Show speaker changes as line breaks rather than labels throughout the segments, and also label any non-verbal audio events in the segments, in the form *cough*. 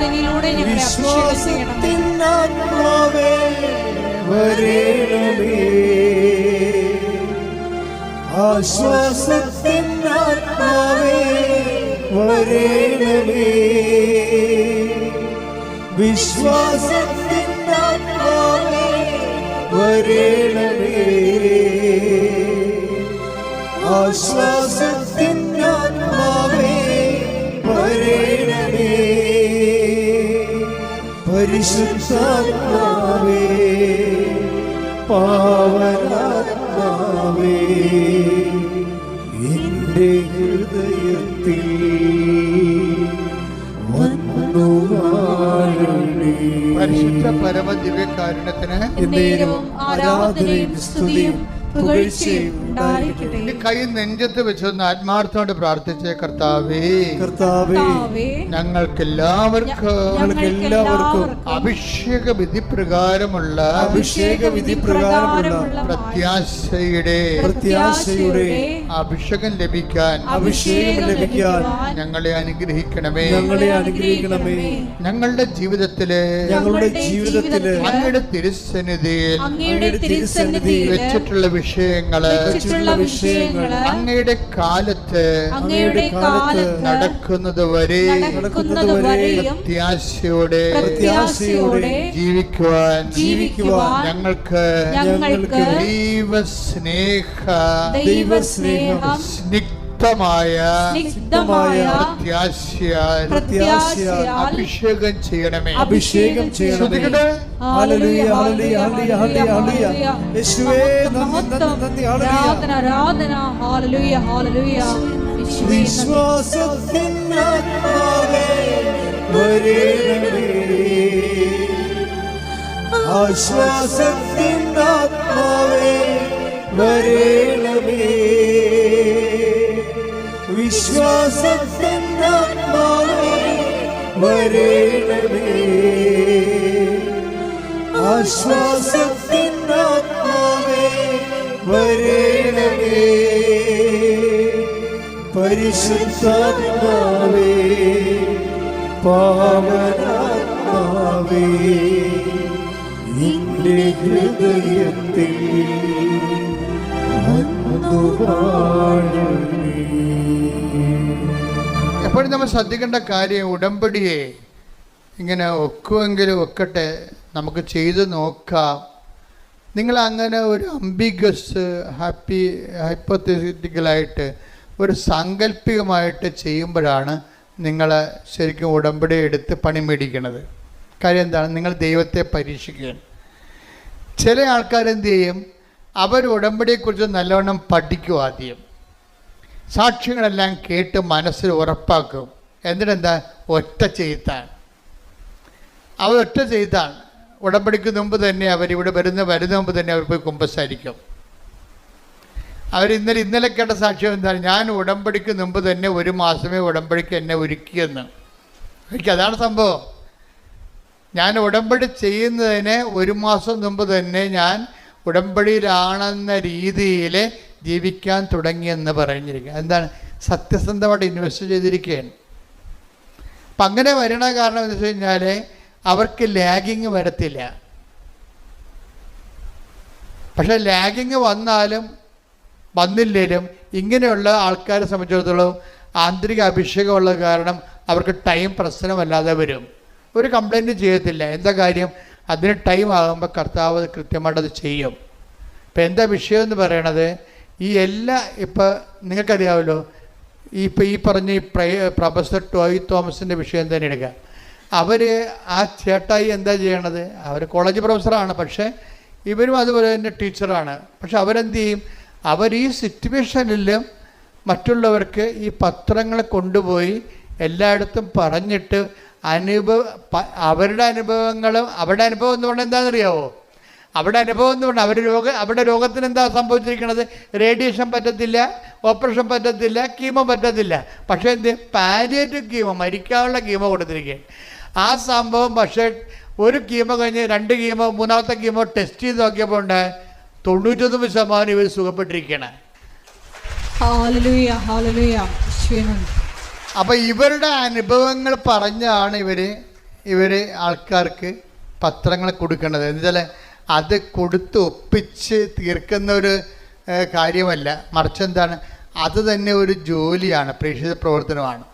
ആരാധനയിലൂടെ ഞങ്ങളെ
ആശ്വാസത്തിനാത്മാവേ വരേണമേ. വിശ്വാസത്തിനാത്മാവേ വരേണമേ. പരിശുദ്ധാത്മാവേ പാവനാത്മാവേ എന്റെ ഹൃദയത്തിൽ.
പരിശുദ്ധ പരമ ദിവ്യകാരുണ്യത്തിന്
എന്നേരവും ആരാധനയും സ്തുതിയും പുകഴ്ചയും ഉണ്ടായിരിക്കട്ടെ
ഈ കൈ നെഞ്ചത്ത് വെച്ചൊന്ന് ആത്മാർത്ഥമായിട്ട് പ്രാർത്ഥിച്ചേ കർത്താവേ.
കർത്താവേ
ഞങ്ങൾക്ക്
ഞങ്ങൾക്കെല്ലാവർക്കും
ഞങ്ങൾക്കെല്ലാവർക്കും
അഭിഷേക വിധി പ്രകാരമുള്ള
അഭിഷേക വിധി പ്രകാരമുള്ള
പ്രത്യാശയുടെ
പ്രത്യാശയുടെ
അഭിഷേകം ലഭിക്കാൻ
അഭിഷേകം ലഭിക്കാൻ
ഞങ്ങളെ അനുഗ്രഹിക്കണമേ.
ഞങ്ങളെ അനുഗ്രഹിക്കണമേ.
ഞങ്ങളുടെ ജീവിതത്തിലെ
ഞങ്ങളുടെ ജീവിതത്തിൽ
അങ്ങയുടെ തിരുസന്നിധിയിൽ
അങ്ങയുടെ തിരുസന്നിധിയിൽ
വെച്ചിട്ടുള്ള വിഷയങ്ങൾ
വെച്ചിട്ടുള്ള വിഷയങ്ങൾ
അങ്ങയുടെ കാലത്ത്
അങ്ങയുടെ കാലത്ത്
നടക്കുന്നത് വരെ
നടക്കുന്നത് വരെയും
പ്രത്യാശയോടെ
പ്രത്യാശയോടെ
ജീവിക്കുവാൻ
ജീവിക്കുവാൻ
ഞങ്ങൾക്ക്
ഞങ്ങൾക്ക്
ദൈവസ്നേഹ
ദൈവസ്നേഹം
സ്നിഗ്ധമായ
സ്നിഗ്ധമായ
പ്രത്യാശയാൽ അഭിഷേകം ചെയ്യണമേ.
അഭിഷേകം ചെയ്യണമേ. ഹല്ലേലൂയ ഹല്ലേലൂയ ഹല്ലേലൂയ ഹല്ലേലൂയ ഹല്ലേലൂയ യേശുവേ നന്ദി ഹല്ലേലൂയ.
ആരാധന ആരാധന. യേശുവേ, നന്ദി.
വിശ്വാസത്തിനാത്മാവേ വരേണമേ ആശ്വാസത്തിനാത്മാവേ വരേണമേ വരേണമേ ആശ്വാസത്തിനാത്മാവേ വരേണമേ പരിശുദ്ധാത്മാവേ പാവനാത്മാവേ നിന്റെ ഹൃദയത്തിൽ.
എപ്പോഴും നമ്മൾ ശ്രദ്ധിക്കേണ്ട കാര്യം ഉടമ്പടിയെ ഇങ്ങനെ ഒക്കുമെങ്കിലും ഒക്കട്ടെ നമുക്ക് ചെയ്ത് നോക്കാം. നിങ്ങൾ അങ്ങനെ ഒരു അംബിഗസ് ഹാപ്പി ഹൈപ്പത്തറ്റിക്കലായിട്ട് ഒരു സാങ്കല്പികമായിട്ട് ചെയ്യുമ്പോഴാണ് നിങ്ങൾ ശരിക്കും ഉടമ്പടി എടുത്ത് പണി മേടിക്കണത്. കാര്യം എന്താണ്? നിങ്ങൾ ദൈവത്തെ പരീക്ഷിക്കുകയാണ്. ചില ആൾക്കാരെന്ത് ചെയ്യും? അവർ ഉടമ്പടിയെക്കുറിച്ച് നല്ലവണ്ണം പഠിക്കും ആദ്യം. സാക്ഷ്യങ്ങളെല്ലാം കേട്ട് മനസ്സിൽ ഉറപ്പാക്കും. എന്നിട്ടെന്താ? ഒറ്റ ചെയ്ത്താണ് അവർ ഒറ്റ ചെയ്താണ്. ഉടമ്പടിക്ക് മുമ്പ് തന്നെ അവരിവിടെ വരുന്ന വരുന്ന മുമ്പ് തന്നെ അവർ പോയി കുമ്പസാരിക്കും. അവർ ഇന്നലെ ഇന്നലെ കേട്ട സാക്ഷ്യം എന്താണ്? ഞാൻ ഉടമ്പടിക്ക് മുമ്പ് തന്നെ ഒരു മാസമേ ഉടമ്പടിക്ക് എന്നെ ഒരുക്കിയെന്ന്. എനിക്ക് അതാണ് സംഭവം. ഞാൻ ഉടമ്പടി ചെയ്യുന്നതിന് ഒരു മാസം മുമ്പ് തന്നെ ഞാൻ ഉടമ്പടിയിലാണെന്ന രീതിയിൽ ജീവിക്കാൻ തുടങ്ങിയെന്ന് പറഞ്ഞിരിക്കുക എന്താണ്? സത്യസന്ധമായിട്ട് ഇൻവെസ്റ്റ് ചെയ്തിരിക്കുകയാണ്. അപ്പം അങ്ങനെ വരണ കാരണം എന്ന് വെച്ച് കഴിഞ്ഞാൽ അവർക്ക് ലാഗിങ് വരത്തില്ല. പക്ഷെ ലാഗിങ് വന്നാലും വന്നില്ലേലും ഇങ്ങനെയുള്ള ആൾക്കാരെ സംബന്ധിച്ചിടത്തോളം ആന്തരിക അഭിഷേകമുള്ള കാരണം അവർക്ക് ടൈം പ്രശ്നമല്ലാതെ വരും. ഒരു കംപ്ലൈന്റ് ചെയ്യത്തില്ല. എന്താ കാര്യം? അതിന് ടൈം ആകുമ്പോൾ കർത്താവ് കൃത്യമായിട്ട് അത് ചെയ്യും. ഇപ്പം എന്താ വിഷയം എന്ന് പറയണത്? ഈ എല്ലാ ഇപ്പം നിങ്ങൾക്കറിയാമല്ലോ ഈ ഇപ്പം ഈ പറഞ്ഞ ഈ പ്രൊഫസർ ടോയ് തോമസിന്റെ വിഷയം തന്നെ എടുക്കുക അവർ ആ ചേട്ടായി എന്താ ചെയ്യണത്? അവർ കോളേജ് പ്രൊഫസറാണ് പക്ഷേ ഇവരും അതുപോലെ തന്നെ ടീച്ചറാണ്. പക്ഷെ അവരെന്ത് ചെയ്യും? അവർ ഈ സിറ്റുവേഷനിലും മറ്റുള്ളവർക്ക് ഈ പത്രങ്ങളെ കൊണ്ടുപോയി എല്ലായിടത്തും പറഞ്ഞിട്ട് അനുഭവ അവരുടെ അനുഭവങ്ങളും അവരുടെ അനുഭവം എന്ന് പറഞ്ഞാൽ എന്താണെന്നറിയാവോ? അവിടെ അനുഭവം എന്ന് പറഞ്ഞാൽ അവർ രോഗം അവിടെ രോഗത്തിന് എന്താ സംഭവിച്ചിരിക്കുന്നത് റേഡിയേഷൻ പറ്റത്തില്ല ഓപ്പറേഷൻ പറ്റത്തില്ല കീമോ പറ്റത്തില്ല. പക്ഷേ എന്ത്? പാലിയേറ്റീവ് കീമോ മരിക്കാനുള്ള കീമോ കൊടുത്തിരിക്കുകയാണ് ആ സംഭവം പക്ഷേ ഒരു കീമോ കഴിഞ്ഞ് രണ്ട് കീമോ മൂന്നാമത്തെ കീമോ ടെസ്റ്റ് ചെയ്ത് നോക്കിയപ്പോൾ ഉണ്ട്. തൊണ്ണൂറ്റൊന്ന് ശതമാനം ഇവർ സുഖപ്പെട്ടിരിക്കുകയാണ്
ഹാലലൂയ ഹാലലൂയ യേശുവേ, നന്ദി.
അപ്പം ഇവരുടെ അനുഭവങ്ങൾ പറഞ്ഞാണ് ഇവർ ഇവർ ആൾക്കാർക്ക് പത്രങ്ങൾ കൊടുക്കേണ്ടത്. എന്നുവെച്ചാൽ അത് കൊടുത്ത് ഒപ്പിച്ച് തീർക്കുന്ന ഒരു കാര്യമല്ല. മറിച്ച് എന്താണ്? അത് തന്നെ ഒരു ജോലിയാണ് പ്രേക്ഷിത പ്രവർത്തനമാണ്.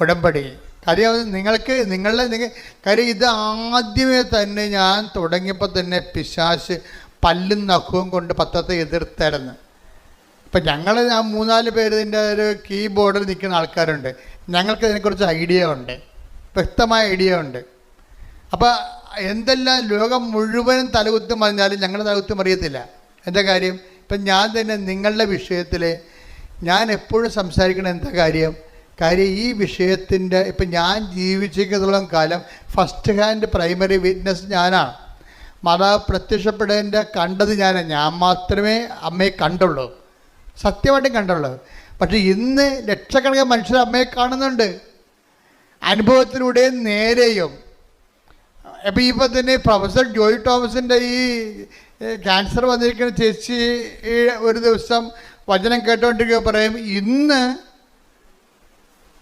ഉടമ്പടി. കാര്യം നിങ്ങൾക്ക് നിങ്ങളുടെ നിങ്ങൾ കാര്യം ഇത് ആദ്യമേ തന്നെ ഞാൻ തുടങ്ങിയപ്പോൾ തന്നെ പിശാശ് പല്ലും നഖവും കൊണ്ട് പത്രത്തെ എതിർത്തായിരുന്നു. ഇപ്പം ഞങ്ങൾ ആ മൂന്നാൽ പേര് ഇതിന്റെ ഒരു കീബോർഡിൽ നിൽക്കുന്ന ആൾക്കാരുണ്ട്. ഞങ്ങൾക്ക് ഇതിനെക്കുറിച്ച് ഐഡിയ ഉണ്ട്. വ്യക്തമായ ഐഡിയ ഉണ്ട്. അപ്പോൾ എന്തെല്ലാം ലോകം മുഴുവനും തലകുത്തും പറഞ്ഞാലും ഞങ്ങൾ തലകുത്തും അറിയത്തില്ല. എന്താ കാര്യം? ഇപ്പം ഞാൻ തന്നെ നിങ്ങളുടെ വിഷയത്തിൽ ഞാൻ എപ്പോഴും സംസാരിക്കണ എന്താ കാര്യം? കാര്യം ഈ വിഷയത്തിന്റെ ഇപ്പം ഞാൻ ജീവിച്ചിരിക്കുന്നതോളം കാലം ഫസ്റ്റ് ഹാൻഡ് പ്രൈമറി വിറ്റ്നസ് ഞാനാണ്. മാതാവ് പ്രത്യക്ഷപ്പെടേണ്ട കണ്ടത് ഞാനാണ് ഞാൻ മാത്രമേ അമ്മയെ കണ്ടുള്ളൂ. സത്യമായിട്ടും കണ്ടുള്ളത്. പക്ഷെ ഇന്ന് ലക്ഷക്കണക്കിന് മനുഷ്യർ അമ്മയെ കാണുന്നുണ്ട്. അനുഭവത്തിലൂടെ നേരെയും. അപ്പോൾ ഇപ്പോൾ തന്നെ പ്രൊഫസർ ജോയ് തോമസിന്റെ ഈ ക്യാൻസർ വന്നിരിക്കുന്ന ചേച്ചി ഒരു ദിവസം വചനം കേട്ടോണ്ടിരിക്കുക പറയും ഇന്ന്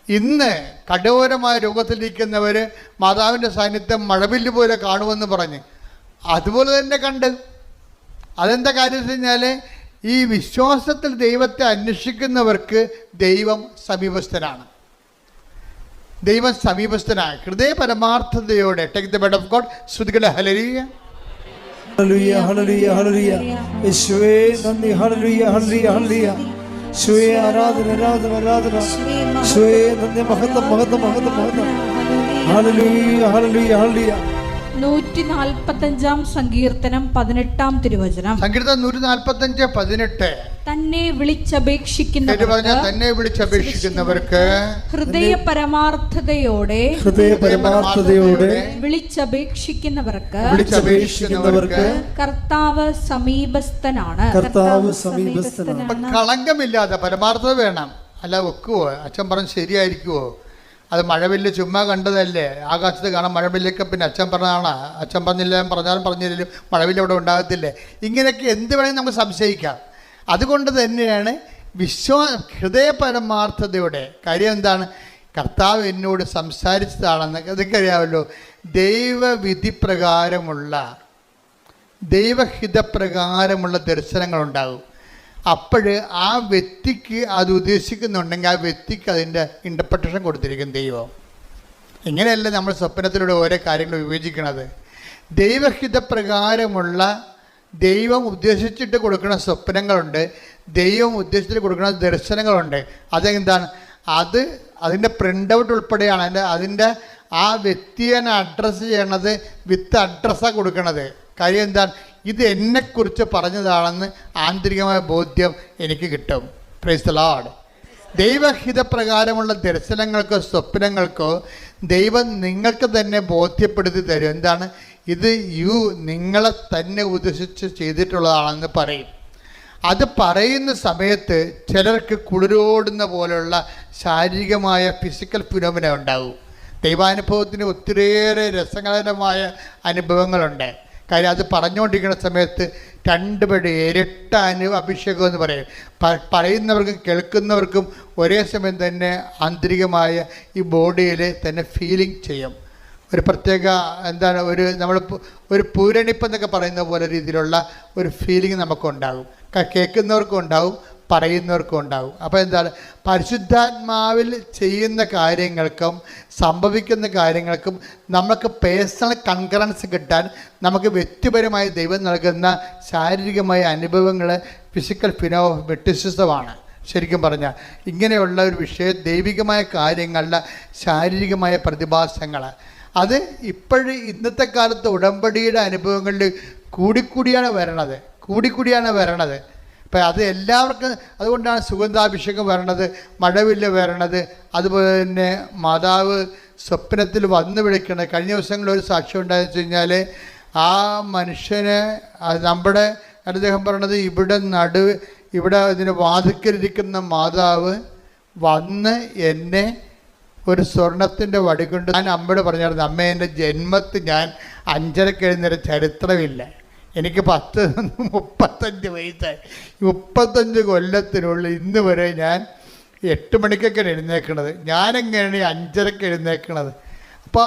ഇന്ന് കഠോരമായ രൂപത്തിലിരിക്കുന്നവർ മാതാവിന്റെ സാന്നിധ്യം മഴവില്ല് പോലെ കാണുമെന്ന് പറഞ്ഞ്. അതുപോലെ തന്നെ കണ്ട്. അതെന്താ കാര്യം വെച്ച് കഴിഞ്ഞാൽ ഈ വിശ്വാസത്തിൽ ദൈവത്തെ അന്വേഷിക്കുന്നവർക്ക് ദൈവം സമീപസ്ഥനാണ്. ദൈവം സമീപസ്ഥനായ ഹൃദയ പരമാർത്ഥതയോടെ take the bed of God ശ്രുതികളെ ഹലരിയ
ഹല്ലേലൂയ ഹല്ലേലൂയ ഹല്ലേലൂയ യേശുവേ നന്ദി. ഹല്ലേലൂയ യേശുവേ ആരാധന ആരാധന ആരാധന. യേശുവേ നന്ദി മഹത്വം മഹത്വം മഹത്വം മഹത്വം. ഹല്ലേലൂയ ഹല്ലേലൂയ ഹല്ലേലൂയ
നൂറ്റി നാൽപ്പത്തഞ്ചാം സങ്കീർത്തനം പതിനെട്ടാം തിരുവചനം.
സങ്കീർത്തനം നൂറ്റി നാൽപ്പത്തഞ്ച് പതിനെട്ട്.
തന്നെ
പറഞ്ഞാൽ തന്നെ വിളിച്ചപേക്ഷിക്കുന്നവർക്ക്
ഹൃദയ പരമാർത്ഥതയോടെ
ഹൃദയ പരമാർത്ഥതയോടെ
വിളിച്ചപേക്ഷിക്കുന്നവർക്ക്
വിളിച്ചപേക്ഷിക്കുന്നവർക്ക്
കർത്താവ് സമീപസ്ഥനാണ്.
കർത്താവ് സമീപസ്ഥനാണ്.
കളങ്കമില്ലാതെ പരമാർത്ഥത വേണം. അല്ല വെക്കുവോ? അച്ഛൻ പറഞ്ഞു ശരിയായിരിക്കുവോ? അത് മഴവില്ല് ചുമ്മാ കണ്ടതല്ലേ. ആകാശത്ത് കാണാൻ മഴവില്ലൊക്കെ പിന്നെ അച്ഛൻ പറഞ്ഞതാണ്. അച്ഛൻ പറഞ്ഞില്ല പറഞ്ഞാലും പറഞ്ഞില്ലെങ്കിലും മഴവില്ല് അവിടെ ഉണ്ടാകത്തില്ലേ. ഇങ്ങനെയൊക്കെ എന്ത് വേണമെങ്കിൽ നമുക്ക് സംശയിക്കാം. അതുകൊണ്ട് തന്നെയാണ് വിശ്വാ ഹൃദയ പരമാർത്ഥതയുടെ കാര്യം എന്താണ്? കർത്താവ് എന്നോട് സംസാരിച്ചതാണെന്ന് അതൊക്കെ ദൈവവിധി പ്രകാരമുള്ള ദൈവഹിതപ്രകാരമുള്ള ദർശനങ്ങളുണ്ടാകും. അപ്പോൾ ആ വ്യക്തിക്ക് അത് ഉദ്ദേശിക്കുന്നുണ്ടെങ്കിൽ ആ വ്യക്തിക്ക് അതിന്റെ ഇന്റർപ്രട്ടേഷൻ കൊടുത്തിരിക്കും ദൈവം. ഇങ്ങനെയല്ല നമ്മൾ സ്വപ്നത്തിലൂടെ ഓരോ കാര്യങ്ങൾ വിവേചിക്കണത്. ദൈവഹിതപ്രകാരമുള്ള ദൈവം ഉദ്ദേശിച്ചിട്ട് കൊടുക്കുന്ന സ്വപ്നങ്ങളുണ്ട് ദൈവം ഉദ്ദേശിച്ചിട്ട് കൊടുക്കുന്ന ദർശനങ്ങളുണ്ട്. അതെന്താണ്? അത് അതിന്റെ പ്രിന്റ് ഔട്ട് ഉൾപ്പെടെയാണ്. അതിന്റെ അതിന്റെ ആ വ്യക്തിയെ അഡ്രസ്സ് ചെയ്യണത് വിത്ത് അഡ്രസ്സാണ് കൊടുക്കണത്. കാര്യം എന്താണ് ഇത് എന്നെക്കുറിച്ച് പറഞ്ഞതാണെന്ന് ആന്തരികമായ ബോധ്യം എനിക്ക് കിട്ടും. പ്രൈസ് ലാഡ് ദൈവഹിതപ്രകാരമുള്ള ദർശനങ്ങൾക്കോ സ്വപ്നങ്ങൾക്കോ ദൈവം നിങ്ങൾക്ക് തന്നെ ബോധ്യപ്പെടുത്തി തരും. എന്താണ്? ഇത് യു നിങ്ങളെ തന്നെ ഉദ്ദേശിച്ച് ചെയ്തിട്ടുള്ളതാണെന്ന് പറയും. അത് പറയുന്ന സമയത്ത് ചിലർക്ക് കുളിരോടുന്ന പോലുള്ള ശാരീരികമായ ഫിസിക്കൽ ഫിനോമിന ഉണ്ടാകും ദൈവാനുഭവത്തിന് ഒത്തിരിയേറെ രസകരമായ അനുഭവങ്ങളുണ്ട്. കാര്യം അത് പറഞ്ഞുകൊണ്ടിരിക്കുന്ന സമയത്ത് രണ്ടുപേരുടെ ഇരട്ട അനു അഭിഷേകം എന്ന് പറയും. പറയുന്നവർക്കും കേൾക്കുന്നവർക്കും ഒരേ സമയം തന്നെ ആന്തരികമായ ഈ ബോഡിയിൽ തന്നെ ഫീലിംഗ് ചെയ്യും. ഒരു പ്രത്യേക എന്താണ് ഒരു നമ്മൾ ഒരു പൂരണിപ്പെന്നൊക്കെ പറയുന്ന പോലെ രീതിയിലുള്ള ഒരു ഫീലിംഗ് നമുക്കുണ്ടാകും. കേൾക്കുന്നവർക്കും ഉണ്ടാവും പറയുന്നവർക്കും ഉണ്ടാകും അപ്പോൾ എന്താണ്? പരിശുദ്ധാത്മാവിൽ ചെയ്യുന്ന കാര്യങ്ങൾക്കും സംഭവിക്കുന്ന കാര്യങ്ങൾക്കും നമുക്ക് പേഴ്സണൽ കൺകറൻസ് കിട്ടാൻ നമുക്ക് വ്യക്തിപരമായി ദൈവം നൽകുന്ന ശാരീരികമായ അനുഭവങ്ങൾ ഫിസിക്കൽ ഫിനോ ഫിനോമെറ്റിസിസമാണ് ശരിക്കും പറഞ്ഞാൽ ഇങ്ങനെയുള്ള ഒരു വിഷയം ദൈവികമായ കാര്യങ്ങളുടെ ശാരീരികമായ പ്രതിഭാസങ്ങൾ അത് ഇപ്പോഴും ഇന്നത്തെ കാലത്ത് ഉടമ്പടിയുടെ അനുഭവങ്ങളിൽ കൂടിക്കൂടിയാണ് വരണത്. കൂടിക്കൂടിയാണ് വരണത്. അപ്പം അത് എല്ലാവർക്കും അതുകൊണ്ടാണ് സുഗന്ധാഭിഷേകം വരണത് മഴവില്ല് വരണത്. അതുപോലെ തന്നെ മാതാവ് സ്വപ്നത്തിൽ വന്നു വിളിക്കണത് കഴിഞ്ഞ ദിവസങ്ങളിൽ ഒരു സാക്ഷ്യം ഉണ്ടായെന്ന് വെച്ച് കഴിഞ്ഞാൽ ആ മനുഷ്യനെ നമ്മുടെ അദ്ദേഹം പറയണത് ഇവിടെ നടു ഇവിടെ ഇതിന് വാതിക്കലിരിക്കുന്ന മാതാവ് വന്ന് എന്നെ ഒരു സ്വർണത്തിന്റെ വടി കൊണ്ട് ഞാൻ അമ്മയോട് പറഞ്ഞായിരുന്നു അമ്മ എന്റെ ജന്മത്തിൽ ഞാൻ അഞ്ചര എഴുന്നേര ചരിത്രമില്ല. എനിക്ക് പത്ത് *laughs* മുപ്പത്തഞ്ച് വയസ്സായി. മുപ്പത്തഞ്ച് കൊല്ലത്തിനുള്ളിൽ ഇന്ന് വരെ ഞാൻ എട്ട് മണിക്കൊക്കെ എഴുന്നേക്കണത്. ഞാനെങ്ങനെയാണ് ഈ അഞ്ചരക്ക് എഴുന്നേക്കണത്? അപ്പോൾ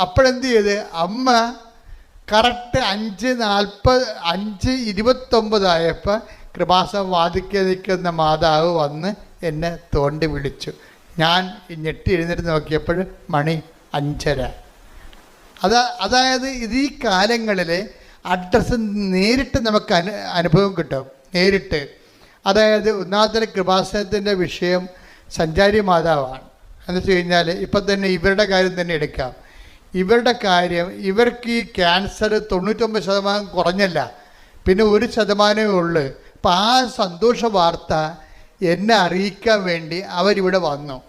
അപ്പോഴെന്ത് ചെയ്ത്? അമ്മ കറക്റ്റ് അഞ്ച് നാൽപ്പത് അഞ്ച് ഇരുപത്തൊമ്പതായപ്പോൾ കൃപാസം വാദിക്കാൻ നിൽക്കുന്ന മാതാവ് വന്ന് എന്നെ തോണ്ടി വിളിച്ചു. ഞാൻ ഞെട്ടി എഴുന്നേറ്റ് നോക്കിയപ്പോൾ മണി അഞ്ചര. അതാ അതായത് ഇത് ഈ കാലങ്ങളിൽ അഡ്രസ്സ് നേരിട്ട് നമുക്ക് അനു അനുഭവം കിട്ടും. നേരിട്ട്. അതായത് ഒന്നാമത്തെ കൃപാസനത്തിന്റെ വിഷയം സഞ്ചാരി മാതാവാണ്. എന്ന് വെച്ച് കഴിഞ്ഞാൽ ഇപ്പം തന്നെ ഇവരുടെ കാര്യം തന്നെ എടുക്കാം. ഇവരുടെ കാര്യം ഇവർക്ക് ഈ ക്യാൻസർ തൊണ്ണൂറ്റൊമ്പത് ശതമാനം കുറഞ്ഞല്ല. പിന്നെ ഒരു ശതമാനമേ ഉള്ളൂ. അപ്പം ആ സന്തോഷ വാർത്ത എന്നെ അറിയിക്കാൻ വേണ്ടി അവരിവിടെ വന്നു.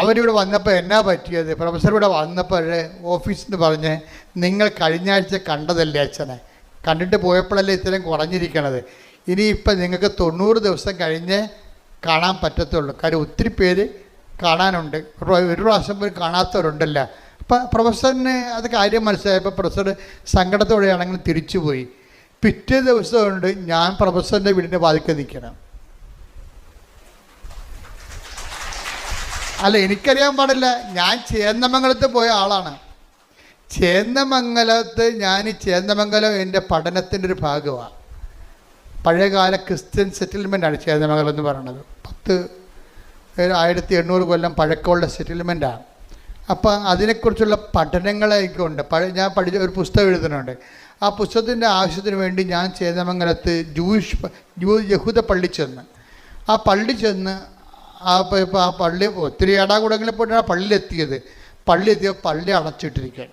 അവരിവിടെ വന്നപ്പോൾ എന്നാ പറ്റിയത്? പ്രൊഫസർ ഇവിടെ വന്നപ്പോൾ ഓഫീസിൽ നിന്ന് പറഞ്ഞ് നിങ്ങൾ കഴിഞ്ഞ ആഴ്ച കണ്ടതല്ലേ അച്ഛനെ? കണ്ടിട്ട് പോയപ്പോഴല്ലേ ഇത്രയും കുറഞ്ഞിരിക്കണത്? ഇനിയിപ്പം നിങ്ങൾക്ക് തൊണ്ണൂറ് ദിവസം കഴിഞ്ഞ് കാണാൻ പറ്റത്തുള്ളൂ. കാര്യം ഒത്തിരി പേര് കാണാനുണ്ട്. ഒരു പ്രാവശ്യം പോലും കാണാത്തവരുണ്ടല്ല. അപ്പം പ്രൊഫസറിന് അത് കാര്യം മനസ്സിലായപ്പോൾ പ്രൊഫസർ സങ്കടത്തോടെയാണെങ്കിലും തിരിച്ചുപോയി. പിറ്റേ ദിവസം കൊണ്ട് ഞാൻ പ്രൊഫസറിന്റെ വീടിന്റെ വാതിക്കൽ നിൽക്കണം. അല്ല എനിക്കറിയാൻ പാടില്ല. ഞാൻ ചേന്നമംഗലത്ത് പോയ ആളാണ്. ചേന്നമംഗലത്ത് ഞാൻ ചേന്നമംഗലം എന്റെ പഠനത്തിന്റെ ഒരു ഭാഗമാണ് പഴയകാല ക്രിസ്ത്യൻ സെറ്റിൽമെന്റാണ് ചേന്നമംഗലം എന്ന് പറയുന്നത്. പത്ത് ആയിരത്തി എണ്ണൂറ് കൊല്ലം പഴക്കമുള്ള സെറ്റിൽമെന്റാണ് അപ്പം അതിനെക്കുറിച്ചുള്ള പഠനങ്ങളൊക്കെ ഉണ്ട് പഴയ ഞാൻ പഠിച്ച ഒരു പുസ്തകം എഴുതുന്നുണ്ട്. ആ പുസ്തകത്തിന്റെ ആവശ്യത്തിന് വേണ്ടി ഞാൻ ചേന്നമംഗലത്ത് ജൂയിഷ് യഹൂദ പള്ളി ചെന്ന്. ആ പള്ളി ചെന്ന് ആ ഇപ്പം ആ പള്ളി ഒത്തിരി ഏടാകൂടങ്ങളിൽ പോയിട്ടാണ് ആ പള്ളിയിലെത്തിയത്. പള്ളി എത്തിയ പള്ളി അടച്ചിട്ടിരിക്കാൻ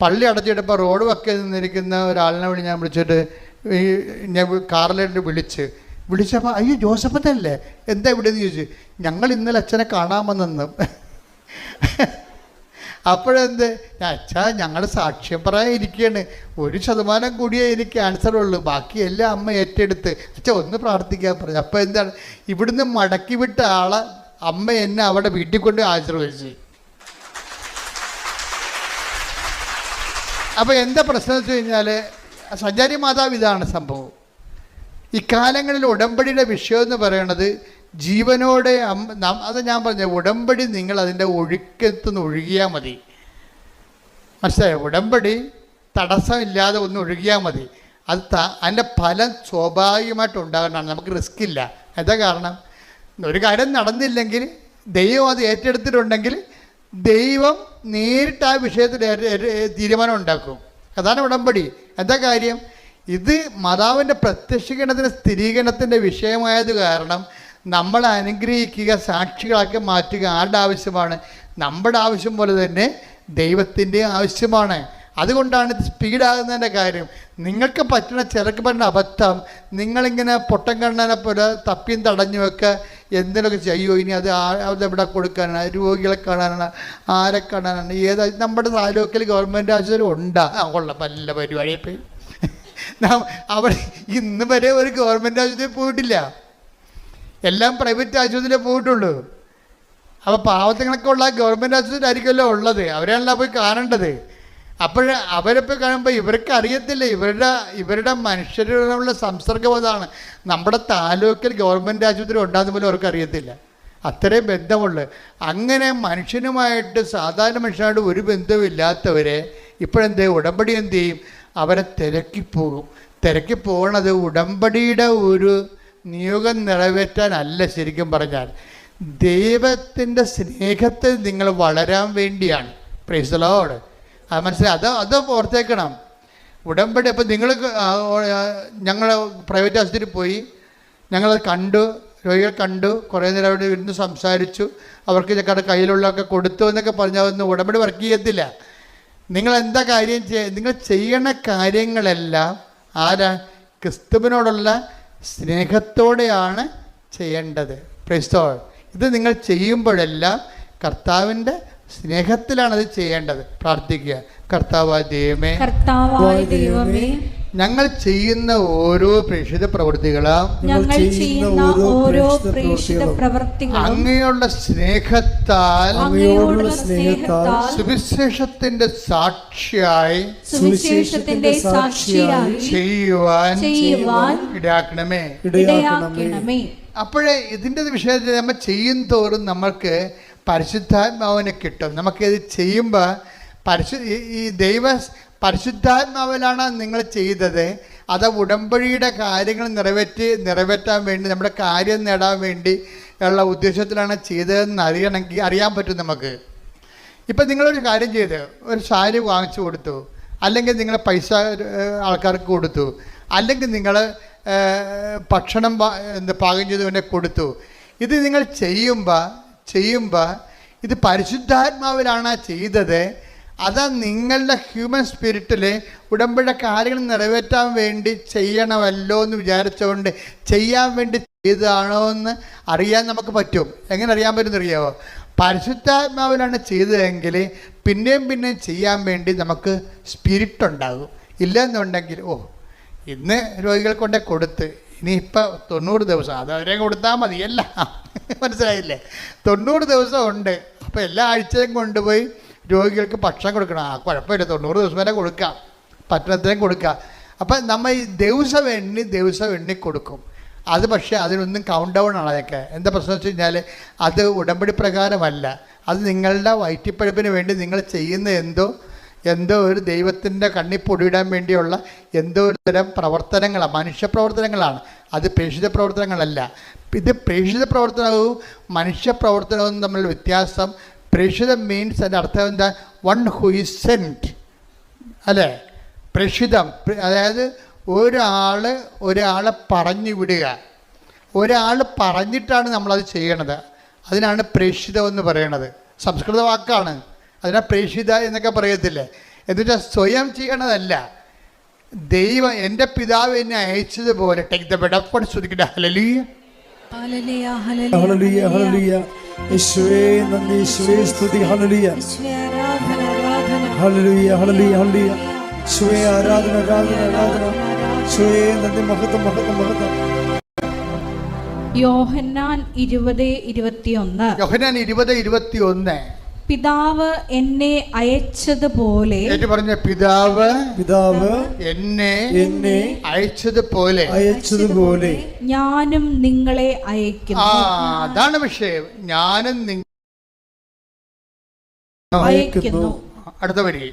പള്ളി അടച്ചിട്ടപ്പോൾ റോഡ് വക്കെ നിന്നിരിക്കുന്ന ഒരാളിനെ വിളി ഞാൻ വിളിച്ചിട്ട് ഈ ഞാൻ കാറിലേക്ക് വിളിച്ച്. വിളിച്ചപ്പോൾ അയ്യോ ജോസഫത്തല്ലേ? എന്താ ഇവിടെ എന്ന് ചോദിച്ചു. ഞങ്ങൾ ഇന്നലെ അച്ഛനെ കാണാമെന്നു അപ്പോഴെന്ത്? അച്ഛാ ഞങ്ങൾ സാക്ഷ്യം പറയാൻ ഇരിക്കുകയാണ് ഒരു ശതമാനം കൂടിയേ എനിക്ക് ക്യാൻസർ ഉള്ളൂ. ബാക്കിയെല്ലാം അമ്മ ഏറ്റെടുത്ത്. അച്ഛാ ഒന്ന് പ്രാർത്ഥിക്കാൻ പറഞ്ഞു. അപ്പോൾ എന്താണ്? ഇവിടുന്ന് മടക്കി വിട്ട ആളെ അമ്മ എന്നെ അവിടെ വീട്ടിൽ കൊണ്ട് ആശീർവദിച്ചു. അപ്പോൾ എന്താ പ്രശ്നം വെച്ച് കഴിഞ്ഞാൽ സഞ്ചാരി മാതാവ് ഇതാണ് സംഭവം. ഇക്കാലങ്ങളിൽ ഉടമ്പടിയുടെ വിഷയം എന്ന് പറയുന്നത് ജീവനോടെ അത് ഞാൻ പറഞ്ഞ ഉടമ്പടി നിങ്ങൾ അതിന്റെ ഒഴുക്കത്തുനിന്ന് ഒഴുകിയാൽ മതി. മനസ്സിലായോ? ഉടമ്പടി തടസ്സമില്ലാതെ ഒന്ന് ഒഴുകിയാൽ മതി. അത് ത അതിന്റെ ഫലം സ്വാഭാവികമായിട്ട് ഉണ്ടാകേണ്ടതാണ് നമുക്ക് റിസ്ക് ഇല്ല. എന്താ കാരണം? ഒരു കാര്യം നടന്നില്ലെങ്കിൽ ദൈവം അത് ഏറ്റെടുത്തിട്ടുണ്ടെങ്കിൽ ദൈവം നേരിട്ട് ആ വിഷയത്തിൽ തീരുമാനം ഉണ്ടാക്കും. അതാണ് ഉടമ്പടി. എന്താ കാര്യം? ഇത് മാതാവിന്റെ പ്രത്യക്ഷീകരണത്തിന്റെ സ്ഥിരീകരണത്തിന്റെ വിഷയമായത് കാരണം നമ്മൾ അനുഗ്രഹിക്കുക സാക്ഷികളാക്കി മാറ്റുക ആരുടെ ആവശ്യമാണ്? നമ്മുടെ ആവശ്യം പോലെ തന്നെ ദൈവത്തിന്റെ ആവശ്യമാണ്. അതുകൊണ്ടാണ് ഇത് സ്പീഡാകുന്നതിന്റെ കാര്യം. നിങ്ങൾക്ക് പറ്റുന്ന ചിലക്ക് പറ്റുന്ന അബദ്ധം നിങ്ങളിങ്ങനെ പൊട്ടം കണ്ണനെ പോലെ തപ്പിയും തടഞ്ഞുമൊക്കെ എന്തിനൊക്കെ ചെയ്യുമോ ഇനി അത് അതെവിടെ കൊടുക്കാനാണ്? രോഗികളെ കാണാനാണ്? ആരെ കാണാനാണ്? ഏത്? നമ്മുടെ താലൂക്കിൽ ഗവൺമെന്റ് ആശുപത്രി ഉണ്ടാ. കൊള്ളാം. നല്ല പരിപാടിയെ പോയി *laughs* അവിടെ ഇന്ന് വരെ ഒരു ഗവൺമെന്റ് ആശുപത്രി പോയിട്ടില്ല. എല്ലാം പ്രൈവറ്റ് ആശുപത്രിയിൽ പോയിട്ടുള്ളൂ. അപ്പോൾ പാവത്തങ്ങളൊക്കെ ഉള്ള ഗവൺമെന്റ് ആശുപത്രി ആയിരിക്കുമല്ലോ ഉള്ളത്. അവരെയാണല്ലോ പോയി കാണേണ്ടത്. അപ്പോൾ അവരിപ്പോൾ കാണുമ്പോൾ ഇവർക്ക് അറിയത്തില്ല. ഇവരുടെ ഇവരുടെ മനുഷ്യരോടുള്ള സംസർഗം അതാണ്. നമ്മുടെ താലൂക്കിൽ ഗവൺമെന്റ് ആശുപത്രി ഉണ്ടാകുന്ന പോലും അവർക്ക് അറിയത്തില്ല. അത്രയും ബന്ധമുള്ളു. അങ്ങനെ മനുഷ്യനുമായിട്ട് സാധാരണ മനുഷ്യനായിട്ട് ഒരു ബന്ധമില്ലാത്തവരെ ഇപ്പോഴെന്ത് ഉടമ്പടി എന്ത് ചെയ്യും? അവരെ തിരക്കിപ്പോകും തിരക്കി പോകണത് ഉടമ്പടിയുടെ ഒരു നിയോഗം നിറവേറ്റാനല്ല ശരിക്കും പറഞ്ഞാൽ. ദൈവത്തിന്റെ സ്നേഹത്തിൽ നിങ്ങൾ വളരാൻ വേണ്ടിയാണ്. പ്രൈസലോട് അത് മനസ്സിലായി? അത് അത് ഓർത്തേക്കണം. ഉടമ്പടി അപ്പം നിങ്ങൾ ഞങ്ങൾ പ്രൈവറ്റ് ആശുപത്രിയിൽ പോയി. ഞങ്ങളത് കണ്ടു രോഗികൾ കണ്ടു കുറേ നേരം അവിടെ ഇരുന്ന് സംസാരിച്ചു. അവർക്ക് ഞങ്ങളുടെ കയ്യിലുള്ളതൊക്കെ കൊടുത്തു എന്നൊക്കെ പറഞ്ഞാൽ ഉടമ്പടി വർക്ക് ചെയ്യത്തില്ല. നിങ്ങൾ എന്താ കാര്യം ചെയ്യുക നിങ്ങൾ ചെയ്യണ കാര്യങ്ങളെല്ലാം ആരാ? ക്രിസ്തുവിനോടുള്ള സ്നേഹത്തോടെയാണ് ചെയ്യേണ്ടത്. പ്രൈസ്തോ ഇത് നിങ്ങൾ ചെയ്യുമ്പോഴെല്ലാം കർത്താവിന്റെ സ്നേഹത്തിലാണ് അത് ചെയ്യേണ്ടത്. പ്രാർത്ഥിക്കുക. കർത്താവായ ദൈവമേ
കർത്താവായ ദൈവമേ
ഞങ്ങൾ ചെയ്യുന്ന ഓരോ പ്രേക്ഷിത പ്രവൃത്തികളും
ഞങ്ങൾ ചെയ്യുന്ന ഓരോ പ്രേക്ഷിത പ്രവൃത്തികളും
അങ്ങയുള്ള സ്നേഹത്താൽ
അങ്ങയോടുള്ള സ്നേഹത്താൽ
സുവിശേഷത്തിന്റെ സാക്ഷിയായി
സുവിശേഷത്തിന്റെ സാക്ഷിയായി
ചെയ്യുവാൻ
ചെയ്യുവാൻ
ഇടയാക്കണമേ.
ഇടയാക്കണമേ.
അപ്പോഴേ ഇതിന്റെ വിഷയത്തിൽ നമ്മൾ ചെയ്യും തോറും നമ്മൾക്ക് പരിശുദ്ധാത്മാവിനെ കിട്ടും. നമുക്കിത് ചെയ്യുമ്പോൾ പരിശു ഈ- ഈ ദൈവ പരിശുദ്ധാത്മാവിലാണ് നിങ്ങൾ ചെയ്തത്. അത് ഉടമ്പടിയുടെ കാര്യങ്ങൾ നിറവേറ്റി നിറവേറ്റാൻ വേണ്ടി നമ്മുടെ കാര്യം നേടാൻ വേണ്ടി ഉള്ള ഉദ്ദേശത്തിലാണ് ചെയ്തതെന്ന് അറിയണമെങ്കിൽ അറിയാൻ പറ്റും നമുക്ക്. ഇപ്പം നിങ്ങളൊരു കാര്യം ചെയ്ത് ഒരു സാരി വാങ്ങിച്ചു കൊടുത്തു. അല്ലെങ്കിൽ നിങ്ങൾ പൈസ ആൾക്കാർക്ക് കൊടുത്തു. അല്ലെങ്കിൽ നിങ്ങൾ ഭക്ഷണം എന്താ പാകം ചെയ്ത് കൊണ്ട് കൊടുത്തു. ഇത് നിങ്ങൾ ചെയ്യുമ്പോൾ ചെയ്യുമ്പോൾ ഇത് പരിശുദ്ധാത്മാവിലാണ് ചെയ്തത്. അത് നിങ്ങളുടെ ഹ്യൂമൻ സ്പിരിറ്റിൽ ഉടമ്പടി കാര്യങ്ങൾ നിറവേറ്റാൻ വേണ്ടി ചെയ്യണമല്ലോ എന്ന് വിചാരിച്ചുകൊണ്ട് ചെയ്യാൻ വേണ്ടി ചെയ്തതാണോ എന്ന് അറിയാൻ നമുക്ക് പറ്റും. എങ്ങനെ അറിയാൻ പറ്റുമെന്ന് അറിയാമോ പരിശുദ്ധാത്മാവിലാണ് ചെയ്തതെങ്കിൽ പിന്നെയും പിന്നെയും ചെയ്യാൻ വേണ്ടി നമുക്ക് സ്പിരിറ്റ് ഉണ്ടാകും. ഇല്ലെന്നുണ്ടെങ്കിൽ ഓ ഇന്ന് രോഗികൾ കൊണ്ടേ കൊടുത്ത് ഇനിയിപ്പോൾ തൊണ്ണൂറ് ദിവസം അത് അവരെ കൊടുത്താൽ മതിയല്ല. മനസ്സിലായില്ലേ? തൊണ്ണൂറ് ദിവസം ഉണ്ട്. അപ്പോൾ എല്ലാ ആഴ്ചയും കൊണ്ടുപോയി രോഗികൾക്ക് ഭക്ഷണം കൊടുക്കണം. ആ കുഴപ്പമില്ല. തൊണ്ണൂറ് ദിവസം വരെ കൊടുക്കാം. പറ്റണത്രയും കൊടുക്കാം. അപ്പം നമ്മൾ ഈ ദിവസം എണ്ണി ദിവസം എണ്ണി കൊടുക്കും. അത് പക്ഷേ അതിനൊന്നും കൗണ്ട് ഡൗൺ ആണ് അതൊക്കെ. എന്താ പ്രശ്നം വെച്ച് കഴിഞ്ഞാൽ അത് ഉടമ്പടി പ്രകാരമല്ല. അത് നിങ്ങളുടെ വയറ്റിപ്പഴുപ്പിന് വേണ്ടി നിങ്ങൾ ചെയ്യുന്ന എന്തോ എന്തോ ഒരു ദൈവത്തിന്റെ കണ്ണി പൊടിയിടാൻ വേണ്ടിയുള്ള എന്തോ ഒരു തരം പ്രവർത്തനങ്ങളാണ്. മനുഷ്യപ്രവർത്തനങ്ങളാണ് അത് പ്രേക്ഷിത പ്രവർത്തനങ്ങളല്ല. ഇത് പ്രേക്ഷിത പ്രവർത്തനവും മനുഷ്യപ്രവർത്തനവും തമ്മിൽ വ്യത്യാസം പ്രേക്ഷിതം മീൻസ് അതിന്റെ അർത്ഥം എന്താ? വൺ ഹു ഇസ് സെന്റ് അല്ലേ? പ്രഷിതം അതായത് ഒരാൾ ഒരാളെ പറഞ്ഞു വിടുക. ഒരാൾ പറഞ്ഞിട്ടാണ് നമ്മളത് ചെയ്യണത്. അതിനാണ് പ്രേഷിതം എന്ന് പറയണത്. സംസ്കൃത വാക്കാണ്. അതിനാ പ്രേഷിത എന്നൊക്കെ പറയത്തില്ലേ? എന്നുവെച്ചാൽ സ്വയം ചെയ്യണതല്ല. ദൈവം എന്റെ പിതാവ് എന്നെ അയച്ചതുപോലെ ടേക്ക് ദ ബെഡ് ഹലലിയ
ഹല്ലേലൂയ, ഹല്ലേലൂയ,
ഹല്ലേലൂയ ഹല്ലേലൂയ യേശുവേ നന്ദി യേശുവേ സ്തുതി ഹല്ലേലൂയ
യേശുവേ, ആരാധന ആരാധന
ഹല്ലേലൂയ ഹല്ലേലൂയ ഹല്ലേലൂയ യേശുവേ ആരാധന ആരാധന ആരാധന. യേശുവേ നന്ദി മഹത്വം മഹത്വം മഹത്വം.
യോഹന്നാൻ ഇരുപത് ഇരുപത്തിയൊന്ന്.
യോഹന്നാൻ ഇരുപത് ഇരുപത്തി ഒന്ന്
പിതാവ് എന്നെ അയച്ചതുപോലെ
ഏറ്റു പറഞ്ഞ പിതാവ്
പിതാവ്
എന്നെ
എന്നെ
അയച്ചതുപോലെ.
അയച്ചതുപോലെ
ഞാനും നിങ്ങളെ
ആ
അയക്കുന്നു
അതാണ് വിഷയം. ഞാനും നിങ്ങൾ
അയക്കുന്നു.
അടുത്ത വരി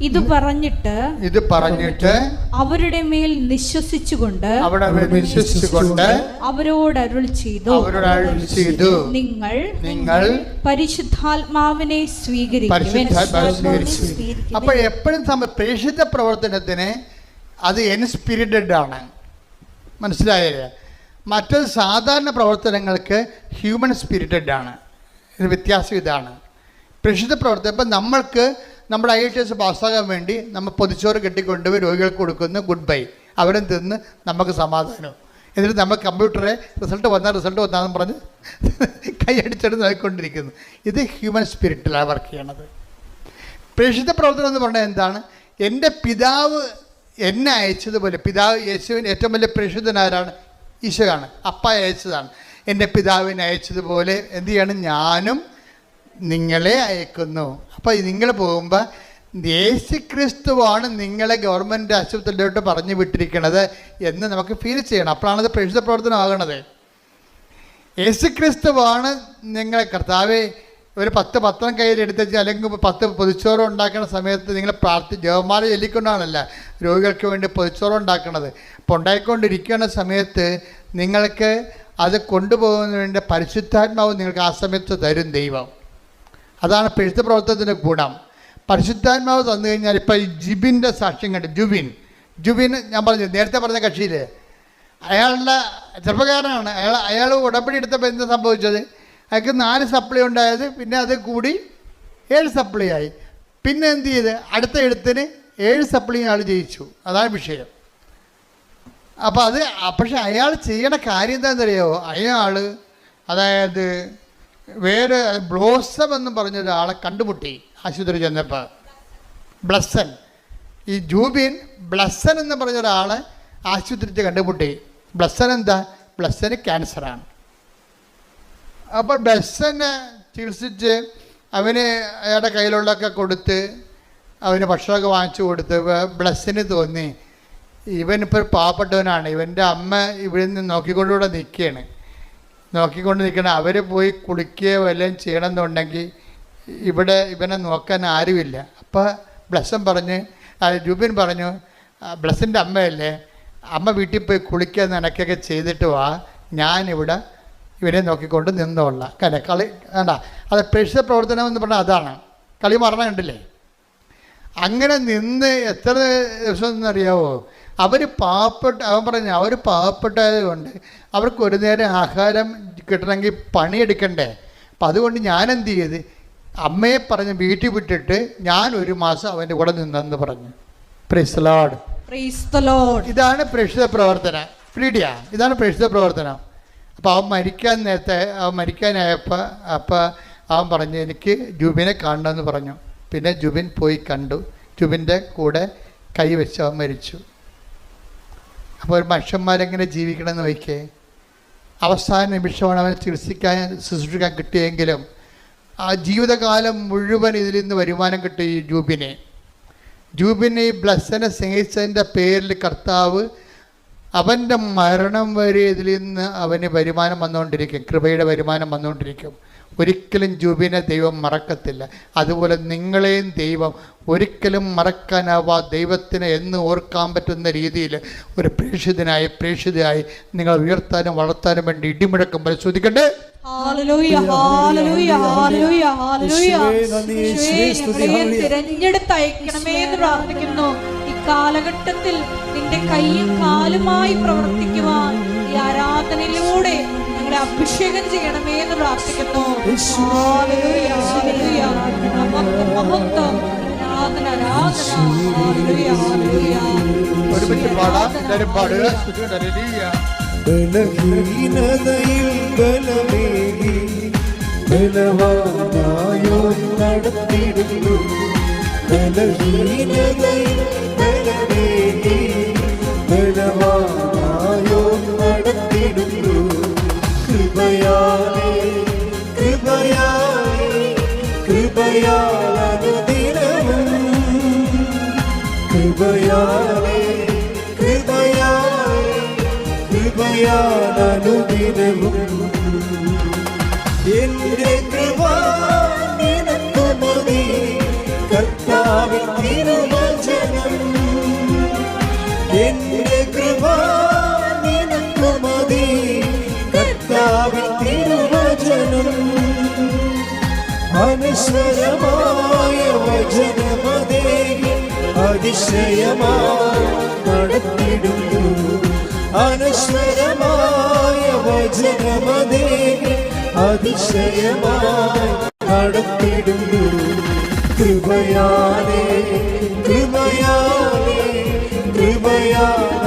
ഇത് പറഞ്ഞിട്ട്
ഇത് പറഞ്ഞിട്ട്
അവരുടെ മേൽ നിശ്വസിച്ചുകൊണ്ട്
അവിടെ വിശ്വസിച്ചുകൊണ്ട്
അവരോട് അരുൾ ചെയ്തു.
അവരോട് അരുൾ ചെയ്തു.
നിങ്ങൾ
നിങ്ങൾ
പരിശുദ്ധാത്മാവിനെ സ്വീകരിക്കുവിൻ.
പരിശുദ്ധാത്മാവിനെ അപ്പോൾ എപ്പോഴും സമ പ്രേക്ഷിത പ്രവർത്തനത്തിന് അത് എൻസ്പിരിറ്റഡ് ആണ്. മനസ്സിലായില്ലേ? മറ്റു സാധാരണ പ്രവർത്തനങ്ങൾക്ക് ഹ്യൂമൻ സ്പിരിറ്റഡ് ആണ്. ഇത് വ്യത്യാസം ഇതാണ്. പ്രേക്ഷിത പ്രവർത്തനം. ഇപ്പം നമ്മൾക്ക് നമ്മുടെ ഐ ടി എസ് പാസ്സാകാൻ വേണ്ടി നമ്മൾ പൊതിച്ചോറ് കെട്ടിക്കൊണ്ടുപോയി രോഗികൾക്ക് കൊടുക്കുന്നു. Goodbye. അവരും തിന്ന് നമുക്ക് സമാധാനം. എന്നിട്ട് നമ്മൾ കമ്പ്യൂട്ടറെ റിസൾട്ട് വന്നാൽ റിസൾട്ട് വന്നാന്ന് പറഞ്ഞ് *laughs* കൈയടിച്ചെടുത്ത് നോക്കിക്കൊണ്ടിരിക്കുന്നു. ഇത് ഹ്യൂമൻ സ്പിരിറ്റിലാണ് വർക്ക് ചെയ്യണത്. പ്രേക്ഷിത പ്രവർത്തനം എന്ന് പറഞ്ഞാൽ എന്താണ്? എന്റെ പിതാവ് എന്നെ അയച്ചതുപോലെ പിതാവ് യേശുവിന് ഏറ്റവും വലിയ പ്രേക്ഷിതനാരാണ് ഈശോയാണ്. അപ്പ അയച്ചതാണ്. എന്റെ പിതാവിനെ അയച്ചതുപോലെ എന്ത് ചെയ്യണം? ഞാനും നിങ്ങളെ അയക്കുന്നു. അപ്പോൾ നിങ്ങൾ പോകുമ്പോൾ യേശു ക്രിസ്തുവാണ് നിങ്ങളെ ഗവൺമെന്റ് ആശുപത്രിയിലോട്ട് പറഞ്ഞു വിട്ടിരിക്കുന്നത് എന്ന് നമുക്ക് ഫീൽ ചെയ്യണം. അപ്പോഴാണ് അത് പ്രേക്ഷിത പ്രവർത്തനമാകണത്. യേശുക്രിസ്തുവാണ് നിങ്ങളെ കർത്താവ് ഒരു പത്ത് പത്രം കയ്യിൽ എടുത്ത് അല്ലെങ്കിൽ പത്ത് പൊതിച്ചോറ് ഉണ്ടാക്കുന്ന സമയത്ത് നിങ്ങൾ പ്രാർത്ഥി ജവമാല ചൊല്ലിക്കൊണ്ടാണല്ല രോഗികൾക്ക് വേണ്ടി പൊതിച്ചോറ് ഉണ്ടാക്കുന്നത് അപ്പോൾ ഉണ്ടായിക്കൊണ്ടിരിക്കുന്ന സമയത്ത് നിങ്ങൾക്ക് അത് കൊണ്ടുപോകുന്നതിന് വേണ്ടി പരിശുദ്ധാത്മാവ് നിങ്ങൾക്ക് ആ സമയത്ത് തരും ദൈവം. അതാണ് പെഴുത്ത പ്രവർത്തനത്തിന്റെ ഗുണം. പരിശുദ്ധാത്മാവ് തന്നു കഴിഞ്ഞാൽ ഇപ്പോൾ ഈ ജിബിന്റെ സാക്ഷ്യം കണ്ട് ജുബിൻ. ജുബിൻ ഞാൻ പറഞ്ഞു നേരത്തെ പറഞ്ഞ കക്ഷിയിൽ അയാളുടെ ചെറുപ്പക്കാരനാണ്. അയാൾ അയാൾ ഉടമ്പടി എടുത്തപ്പോൾ എന്താ സംഭവിച്ചത്? അയാൾക്ക് നാല് സപ്ലൈ ഉണ്ടായത് പിന്നെ അത് കൂടി ഏഴ് സപ്ലൈ ആയി. പിന്നെ എന്ത് ചെയ്ത്? അടുത്ത എഴുത്തിന് ഏഴ് സപ്ലൈ ആൾ ജയിച്ചു. അതാണ് വിഷയം. അപ്പോൾ അത് പക്ഷേ പക്ഷെ അയാൾ ചെയ്യണ കാര്യം എന്താണെന്നറിയോ? അയാൾ അതായത് വേറെ ബ്ലോസം എന്ന് പറഞ്ഞ ഒരാളെ കണ്ടുമുട്ടി. ആശുപത്രി ചെന്നപ്പോൾ ബ്ലസ്സൻ. ഈ ജൂബിൻ ബ്ലസ്സൻ എന്ന് പറഞ്ഞ ഒരാളെ ആശുപത്രി കണ്ടുമുട്ടി. ബ്ലസ്സൻ എന്താ? ബ്ലസ്സന് ക്യാൻസറാണ്. അപ്പോൾ ബ്ലസ്സനെ ചികിത്സിച്ച് അവന് അയാളുടെ കയ്യിലുള്ളതൊക്കെ കൊടുത്ത് അവന് ഭക്ഷണമൊക്കെ വാങ്ങിച്ചു കൊടുത്ത് ബ്ലസ്സിന് തോന്നി. ഇവനിപ്പോൾ പാവപ്പെട്ടവനാണ്. ഇവന്റെ അമ്മ ഇവിടെ നിന്ന് നോക്കിക്കൊണ്ടുകൂടെ നിൽക്കുകയാണ് നോക്കിക്കൊണ്ട് നിൽക്കണം. അവർ പോയി കുളിക്കുകയോ വല്ലതും ചെയ്യണമെന്നുണ്ടെങ്കിൽ ഇവിടെ ഇവനെ നോക്കാൻ ആരുമില്ല. അപ്പോൾ ബ്ലസ്സൻ പറഞ്ഞ് ജൂബിൻ പറഞ്ഞു "ആ, ബ്ലസ്സിന്റെ അമ്മയല്ലേ അമ്മ വീട്ടിൽ പോയി കുളിക്കുക നനക്കൊക്കെ ചെയ്തിട്ട് വാ. ഞാനിവിടെ ഇവനെ നോക്കിക്കൊണ്ട് നിന്നോളാം. കല കളി വേണ്ട അത് പ്രേക്ഷിത പ്രവർത്തനം എന്ന് പറഞ്ഞാൽ അതാണ്. കളി മറന്ന കണ്ടില്ലേ അങ്ങനെ നിന്ന് എത്ര ദിവസം എന്നറിയാവോ? അവർ പാവപ്പെട്ട അവൻ പറഞ്ഞു അവർ പാവപ്പെട്ടത് കൊണ്ട് അവർക്ക് ഒരു നേരം ആഹാരം കിട്ടണമെങ്കിൽ പണിയെടുക്കണ്ടേ? അപ്പം അതുകൊണ്ട് ഞാൻ എന്ത് ചെയ്ത് അമ്മയെ പറഞ്ഞ് വീട്ടിൽ വിട്ടിട്ട് ഞാൻ ഒരു മാസം അവന്റെ കൂടെ നിന്നെന്ന് പറഞ്ഞു. പ്രിസ്ലോഡ്. ഇതാണ് പ്രേക്ഷിത പ്രവർത്തനം. ഫ്രീഡിയ ഇതാണ് പ്രേക്ഷിത പ്രവർത്തനം. അപ്പോൾ അവൻ മരിക്കാൻ നേരത്തെ അവൻ മരിക്കാനായപ്പോൾ അപ്പോൾ അവൻ പറഞ്ഞു എനിക്ക് ജുബിനെ കാണണമെന്ന് പറഞ്ഞു. പിന്നെ ജുബിൻ പോയി കണ്ടു. ജുബിന്റെ കൂടെ കൈവച്ച് അവൻ മരിച്ചു. അപ്പോൾ ഒരു മനുഷ്യന്മാരെങ്ങനെ ജീവിക്കണമെന്ന് വയ്ക്കേ അവസാന നിമിഷമാണ് അവനെ ചികിത്സിക്കാൻ ശുശ്രൂഷിക്കാൻ കിട്ടിയെങ്കിലും ആ ജീവിതകാലം മുഴുവൻ ഇതിൽ നിന്ന് വരുമാനം കിട്ടി ജൂബിനെ ജൂബിനെ ഈ ബ്ലസ്സനെ സ്നേഹിച്ചതിന്റെ പേരിൽ കർത്താവ് അവന്റെ മരണം വരെ ഇതിൽ നിന്ന് അവന് വരുമാനം വന്നുകൊണ്ടിരിക്കും കൃപയുടെ വരുമാനം വന്നുകൊണ്ടിരിക്കും. ഒരിക്കലും ജൂബിനെ ദൈവം മറക്കത്തില്ല. അതുപോലെ നിങ്ങളെയും ദൈവം ഒരിക്കലും മറക്കാനാവാ ദൈവത്തിന് എന്ന് ഓർക്കാൻ പറ്റുന്ന രീതിയിൽ ഒരു പ്രേക്ഷിതനായി പ്രേക്ഷിതയായി നിങ്ങൾ ഉയർത്താനും വളർത്താനും വേണ്ടി ഇടിമുഴക്കം
ഞങ്ങളെ
ഹല്ലേലൂയ.
തിരഞ്ഞെടുത്തയക്കണമേ എന്ന് പ്രാർത്ഥിക്കുന്നു. ഈ കാലഘട്ടത്തിൽ നിന്റെ കൈയും കാലുമായി പ്രവർത്തിക്കുവാൻ ഈ ആരാധനയിലൂടെ അഭിഷേകം ചെയ്യണമേ എന്ന് പ്രാർത്ഥിക്കുന്നു. മഹത്വം.
ഒരുമിച്ച് പാടാം. എല്ലാവരും പാടുക.
ബലഹീനതയിൽ ബലമേകി. ബലവാനായോ നടത്തിടുന്നു. ബലഹീനതയിൽ ബലമേകി. ബലവാനായോ കൃപയാലനുദിനവും കൃപയാലേ കൃപയാലേ കൃപയാലനുദിനവും എന്റെ കൃപ നിനക്കു മതി കർത്താവിൻ തിരുവചനം. അനശ്വരമായ വചനമതേ അതിശയമായി നടത്തിടുന്നു. അനശ്വരമായ വചനമതേ അതിശയമായി നടത്തിടുന്നു. കൃപയാലേ കൃപയാലേ കൃപയാനുദിനവും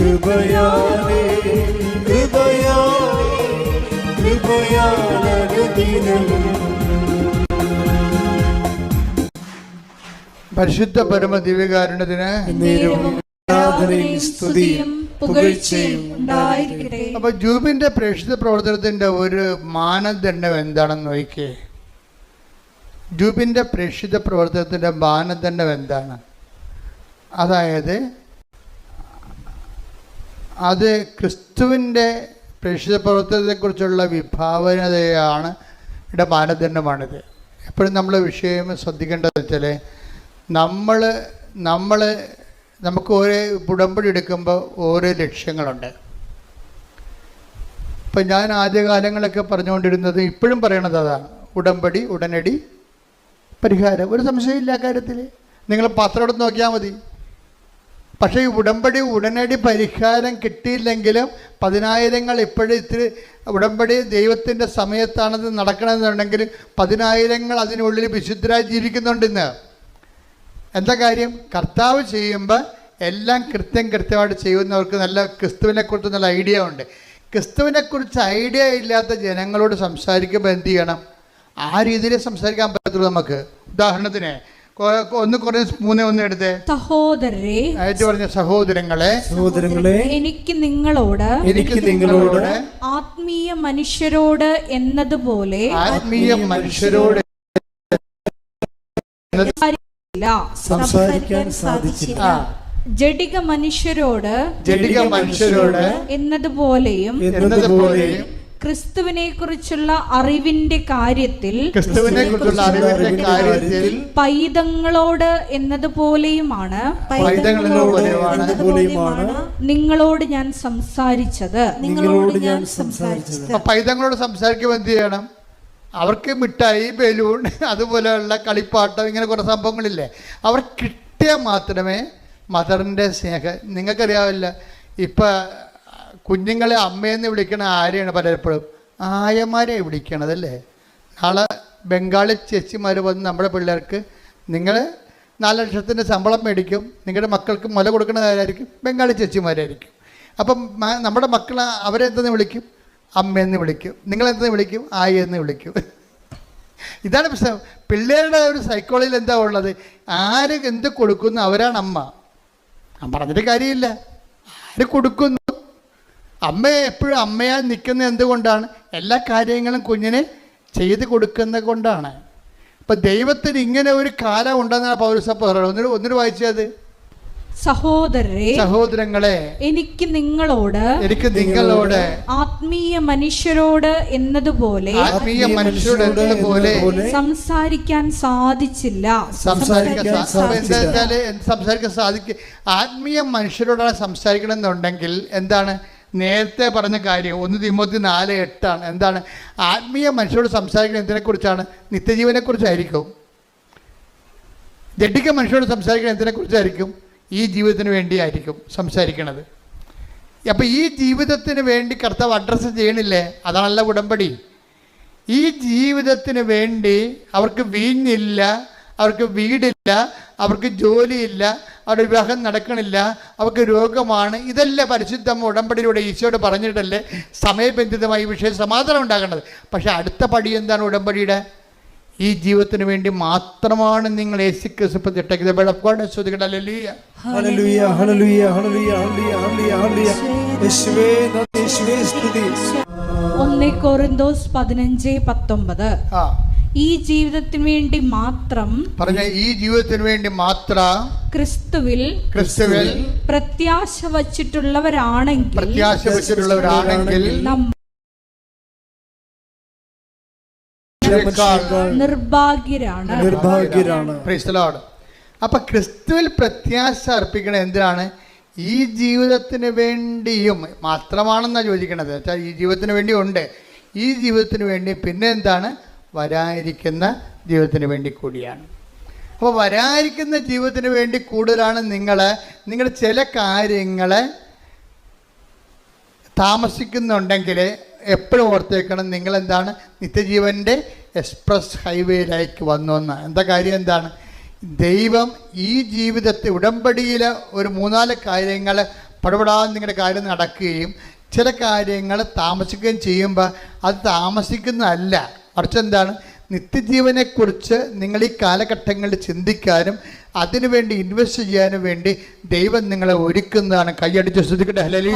കൃപയാലേ കൃപയാ
പരിശുദ്ധ പരമ ദിവ്യകാരുണ്യത്തിന്
ഉണ്ടായിരിക്കട്ടെ.
അപ്പൊ ജൂബിന്റെ പ്രേക്ഷിത പ്രവർത്തനത്തിന്റെ ഒരു മാനദണ്ഡം എന്താണെന്ന് നോക്കിയേ? ജൂബിന്റെ പ്രേക്ഷിത പ്രവർത്തനത്തിന്റെ മാനദണ്ഡം എന്താണ്? അതായത് അത് ക്രിസ്തുവിന്റെ പ്രേക്ഷിത പ്രവർത്തനത്തെക്കുറിച്ചുള്ള വിഭാവനതയാണ് ഇവിടെ മാനദണ്ഡമാണിത് എപ്പോഴും നമ്മൾ വിഷയം ശ്രദ്ധിക്കേണ്ടത് വെച്ചാൽ നമ്മൾ നമ്മൾ നമുക്ക് ഓരോ ഉടമ്പടി എടുക്കുമ്പോൾ ഓരോ ലക്ഷ്യങ്ങളുണ്ട്. ഇപ്പം ഞാൻ ആദ്യകാലങ്ങളൊക്കെ പറഞ്ഞുകൊണ്ടിരുന്നത് ഇപ്പോഴും പറയണത് അതാണ് ഉടമ്പടി ഉടനടി പരിഹാരം. ഒരു സംശയമില്ല കാര്യത്തിൽ നിങ്ങൾ പത്രം എടുത്ത് നോക്കിയാൽ മതി. പക്ഷേ ഈ ഉടമ്പടി ഉടനടി പരിഹാരം കിട്ടിയില്ലെങ്കിലും പതിനായിരങ്ങൾ ഇപ്പോഴും ഇത്തിരി ഉടമ്പടി ദൈവത്തിന്റെ സമയത്താണത് നടക്കണമെന്നുണ്ടെങ്കിൽ പതിനായിരങ്ങൾ അതിനുള്ളിൽ വിശുദ്ധരായി ജീവിക്കുന്നുണ്ട് ഇന്ന് എന്താ കാര്യം? കർത്താവ് ചെയ്യുമ്പോൾ എല്ലാം കൃത്യം കൃത്യമായിട്ട് ചെയ്യുന്നവർക്ക് നല്ല ക്രിസ്തുവിനെക്കുറിച്ച് നല്ല ഐഡിയ ഉണ്ട്. ക്രിസ്തുവിനെക്കുറിച്ച് ഐഡിയ ഇല്ലാത്ത ജനങ്ങളോട് സംസാരിക്കുമ്പോൾ എന്ത് ചെയ്യണം? ആ രീതിയിൽ സംസാരിക്കാൻ പറ്റത്തുള്ളൂ നമുക്ക്. ഉദാഹരണത്തിന് ഒന്ന് കുറേ മൂന്ന് ഒന്ന് എടുത്തേ.
സഹോദരരെ
അയച്ചു പറഞ്ഞ സഹോദരങ്ങളെ.
സഹോദരങ്ങളെ
എനിക്ക് നിങ്ങളോട്
എനിക്ക് നിങ്ങളോട്
ആത്മീയ മനുഷ്യരോട് എന്നതുപോലെ
ആത്മീയ മനുഷ്യരോട്
ഇല്ല.
സംസാരിക്കാൻ സാധിച്ചില്ല.
ജഡിക മനുഷ്യരോട്
ജഡിക മനുഷ്യരോട്
എന്നതുപോലെയും
എന്നതുപോലെയും
ക്രിസ്തുവിനെ കുറിച്ചുള്ള അറിവിന്റെ കാര്യത്തിൽ
ക്രിസ്തുവിനെ കുറിച്ചുള്ള അറിവിന്റെ കാര്യത്തിൽ
പൈതങ്ങളോട് എന്നതുപോലെയുമാണ് നിങ്ങളോട് ഞാൻ സംസാരിച്ചത്.
നിങ്ങളോട് ഞാൻ സംസാരിച്ചത്.
പൈതങ്ങളോട് സംസാരിക്കുമ്പോൾ എന്ത് ചെയ്യണം? അവർക്ക് മിഠായി ബലൂൺ അതുപോലെയുള്ള കളിപ്പാട്ടം ഇങ്ങനെ കുറേ സംഭവങ്ങളില്ലേ? അവർ കിട്ടിയാൽ മാത്രമേ മദറിന്റെ സ്നേഹം നിങ്ങൾക്കറിയാവില്ല ഇപ്പം കുഞ്ഞുങ്ങളെ അമ്മയെന്ന് വിളിക്കണ ആരെയാണ് പലപ്പോഴും? ആയമാരെ വിളിക്കണതല്ലേ? നാളെ ബംഗാളി ചേച്ചിമാർ വന്ന് നമ്മുടെ പിള്ളേർക്ക് നിങ്ങൾ നാല് ലക്ഷത്തിന്റെ ശമ്പളം മേടിക്കും നിങ്ങളുടെ മക്കൾക്ക് മുല കൊടുക്കുന്നതായിരിക്കും ബംഗാളി ചേച്ചിമാരായിരിക്കും. അപ്പം നമ്മുടെ മക്കൾ അവരെന്തെന്ന് വിളിക്കും? അമ്മയെന്ന് വിളിക്കും. നിങ്ങളെന്തെന്ന് വിളിക്കും? ആയെന്ന് വിളിക്കും. *laughs* ഇതാണ് പ്രശ്നം. പിള്ളേരുടെ ഒരു സൈക്കോളജിയിൽ എന്താ ഉള്ളത്? ആര് എന്ത് കൊടുക്കുന്നു അവരാണ് അമ്മ. പറഞ്ഞിട്ട് കാര്യമില്ല. ആര് കൊടുക്കുന്നു? അമ്മ എപ്പോഴും അമ്മയായി നിൽക്കുന്നത് എന്തുകൊണ്ടാണ്? എല്ലാ കാര്യങ്ങളും കുഞ്ഞിന് ചെയ്ത് കൊടുക്കുന്നത് കൊണ്ടാണ്. ഇപ്പം ദൈവത്തിന് ഇങ്ങനെ ഒരു കാലം ഉണ്ടെന്നാണ് പൗരസഭ പറയുന്നത്. ഒന്നിന് വായിച്ചത്?
സഹോദരരെ
സഹോദരങ്ങളെ
എനിക്ക് നിങ്ങളോട്
എനിക്ക് നിങ്ങളോട്
ആത്മീയ മനുഷ്യരോട് എന്നതുപോലെ
ആത്മീയ മനുഷ്യരോട് എന്നതുപോലെ
സംസാരിക്കാൻ സാധിച്ചില്ല.
സംസാരിക്കാൻ സംസാരിക്കാൻ സാധിക്കും ആത്മീയ മനുഷ്യരോടാണ് സംസാരിക്കണം എന്നുണ്ടെങ്കിൽ എന്താണ്? നേരത്തെ പറഞ്ഞ കാര്യം ഒന്ന് തിമ്മത്തി നാല് എട്ടാണ്. എന്താണ്? ആത്മീയ മനുഷ്യരോട് സംസാരിക്കുന്നത് എന്തിനെക്കുറിച്ചാണ്? നിത്യജീവനെക്കുറിച്ചായിരിക്കും. ജഡിക മനുഷ്യരോട് സംസാരിക്കുന്നത് എന്തിനെക്കുറിച്ചായിരിക്കും? ഈ ജീവിതത്തിന് വേണ്ടിയായിരിക്കും സംസാരിക്കുന്നത് അപ്പോൾ ഈ ജീവിതത്തിന് വേണ്ടി കർത്താവ് അഡ്രസ്സ് ചെയ്യണില്ലേ? അതാണല്ല ഉടമ്പടി. ഈ ജീവിതത്തിന് വേണ്ടി അവർക്ക് വീഞ്ഞില്ല അവർക്ക് വീടില്ല അവർക്ക് ജോലിയില്ല അവരുടെ വിവാഹം നടക്കണില്ല അവർക്ക് രോഗമാണ്. ഇതെല്ലാം പരിശുദ്ധ ഉടമ്പടിയിലൂടെ ഈശോയോട് പറഞ്ഞിട്ടല്ലേ സമയബന്ധിതമായി ഈ വിഷയം സമാധാനം ഉണ്ടാകേണ്ടത്. പക്ഷെ അടുത്ത പടി എന്താണ് ഉടമ്പടിയുടെ? ഈ ജീവിതത്തിന് വേണ്ടി മാത്രമാണ് നിങ്ങൾ യേശു ക്രിസ്തു ഇട്ടേക്കുന്നത് വെളപ്പാട് ശ്രുതികളല്ലേ
ഹല്ലേലൂയ ഹല്ലേലൂയ ഹല്ലേലൂയ ഹല്ലേലൂയ ഹല്ലേലൂയ ഹല്ലേലൂയ യേശുവേ നന്ദി യേശുവേ സ്തുതി.
ഒന്നേ കോറിന്തോസ് പതിനഞ്ച് പത്തൊമ്പത്.
ആ.
ഈ ജീവിതത്തിന് വേണ്ടി മാത്രം
പറഞ്ഞ ഈ ജീവിതത്തിന് വേണ്ടി മാത്രം
ക്രിസ്തുവിൽ
ക്രിസ്തുവിൽ
പ്രത്യാശ വച്ചിട്ടുള്ളവരാണെങ്കിൽ
പ്രത്യാശ വച്ചിട്ടുള്ളവരാണെങ്കിൽ
നിർഭാഗ്യരാണ്.
നിർഭാഗ്യരാണ്.
അപ്പൊ ക്രിസ്തുവിൽ പ്രത്യാശ അർപ്പിക്കണ എന്തിനാണ്? ഈ ജീവിതത്തിന് വേണ്ടിയും മാത്രമാണെന്നാണ് ചോദിക്കണത്. ഈ ജീവിതത്തിന് വേണ്ടി ഉണ്ട്. ഈ ജീവിതത്തിന് വേണ്ടി പിന്നെ എന്താണ്? വരാനിരിക്കുന്ന ജീവിതത്തിന് വേണ്ടി കൂടിയാണ്. അപ്പോൾ വരാനിരിക്കുന്ന ജീവിതത്തിന് വേണ്ടി കൂടുതലാണ് നിങ്ങൾ നിങ്ങൾ ചില കാര്യങ്ങൾ താമസിക്കുന്നുണ്ടെങ്കിൽ എപ്പോഴും ഓർത്തേക്കണം നിങ്ങളെന്താണ്? നിത്യജീവന്റെ എക്സ്പ്രസ് ഹൈവേയിലേക്ക് വന്നു എന്ന്. എന്താ കാര്യം എന്താണ്? ദൈവം ഈ ജീവിതത്തെ ഉടമ്പടിയിൽ ഒരു മൂന്നാൽ കാര്യങ്ങൾ പടപെടാതെ നിങ്ങളുടെ കാര്യം നടക്കുകയും ചില കാര്യങ്ങൾ താമസിക്കുകയും ചെയ്യുമ്പോൾ അത് താമസിക്കുന്നതല്ല. മറിച്ച് എന്താണ് നിത്യജീവനെക്കുറിച്ച് നിങ്ങൾ ഈ കാലഘട്ടങ്ങളിൽ ചിന്തിക്കാനും അതിനുവേണ്ടി ഇൻവെസ്റ്റ് ചെയ്യാനും വേണ്ടി ദൈവം നിങ്ങളെ ഒരുക്കുന്നതാണ്. കൈയടിച്ച് ശ്രദ്ധിക്കട്ടെ. ഹലലി